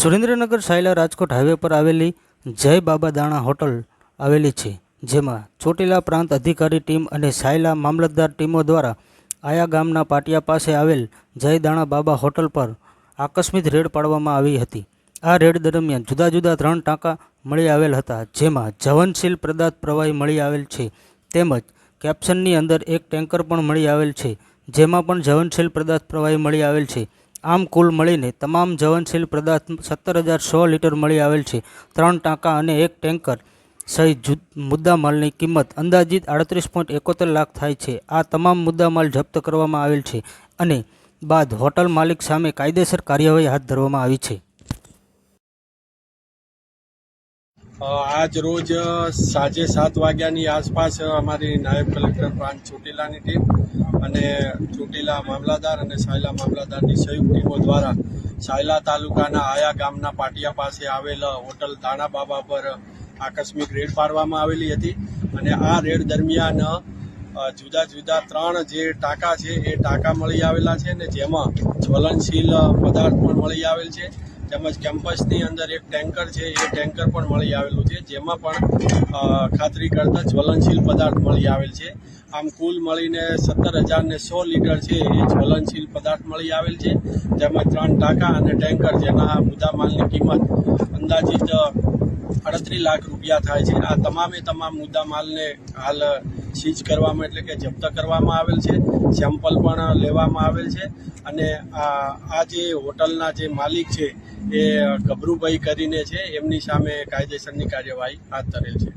Surendranagar Sayla Rajkot highway પર આવેલી જય બાબા દાણા હોટલ આવેલી છે, જેમાં ચોટીલા પ્રાંત અધિકારી ટીમ અને સાયલા મામલતદાર ટીમો દ્વારા આયા ગામના પાટિયા પાસે આવેલ જય દાણા બાબા હોટલ પર આકસ્મિક રેડ પાડવામાં આવી હતી. આ રેડ દરમિયાન જુદા જુદા ત્રણ ટાંકા મળી આવેલ હતા, જેમાં જવનશીલ પદાર્થ પ્રવાહી મળી આવેલ છે, તેમજ કેપ્શનની અંદર એક ટેન્કર પણ મળી આવેલ છે, જેમાં પણ જવનશીલ પદાર્થ પ્રવાહી મળી આવેલ છે. આમ કુલ મળીને તમામ જવનશીલ પદાર્થ સત્તર હજાર સો લીટર મળી આવેલ છે. ત્રણ ટાંકા અને એક ટેન્કર સહિત મુદ્દામાલની કિંમત અંદાજિત આડત્રીસ પોઈન્ટ એકોતેર લાખ થાય છે. આ તમામ મુદ્દામાલ જપ્ત કરવામાં આવેલ છે અને બાદ હોટલ માલિક સામે કાયદેસર કાર્યવાહી હાથ ધરવામાં આવી છે. આજ રોજ સાંજે સાત વાગ્યાની આસપાસ અમારી નાયબ કલેક્ટર પ્રાંત ચોટીલાની ટીમ અને ચોટીલા મામલાદાર અને સાયલા મામલાદારની સંયુક્ત ટીમો દ્વારા સાયલા તાલુકાના આયા ગામના પાટિયા પાસે આવેલ હોટલ દાણા બાબા પર આકસ્મિક રેડ પાડવામાં આવેલી હતી અને આ રેડ દરમિયાન જુદા જુદા ત્રણ જે ટાંકા છે એ ટાંકા મળી આવેલા છે ને જેમાં જ્વલનશીલ પદાર્થ પણ મળી આવેલ છે. તેમજ કેમ્પસની અંદર એક ટેન્કર છે, એ ટેન્કર પણ મળી આવેલું છે, જેમાં પણ ખાતરી કરતા જ્વલનશીલ પદાર્થ મળી આવેલ છે. આમ કુલ મળીને સત્તર હજાર ને સો લીટર છે, એ જ્વલનશીલ પદાર્થ મળી આવેલ છે. તેમજ ત્રણ ટાંકા અને ટેન્કર જેના મુદ્દામાલની કિંમત અંદાજિત અડત્રીસ લાખ રૂપિયા થાય છે. આ તમામે તમામ મુદ્દામાલને હાલ સીઝ કરવામાં એટલે કે જપ્ત કરવામાં આવેલ છે, સેમ્પલ પણ લેવામાં આવેલ છે. અને આ જે હોટલના જે માલિક છે એ ગભરુભાઈ કરીને છે એમની સામે કાયદેસરની કાર્યવાહી હાથ ધરેલ છે.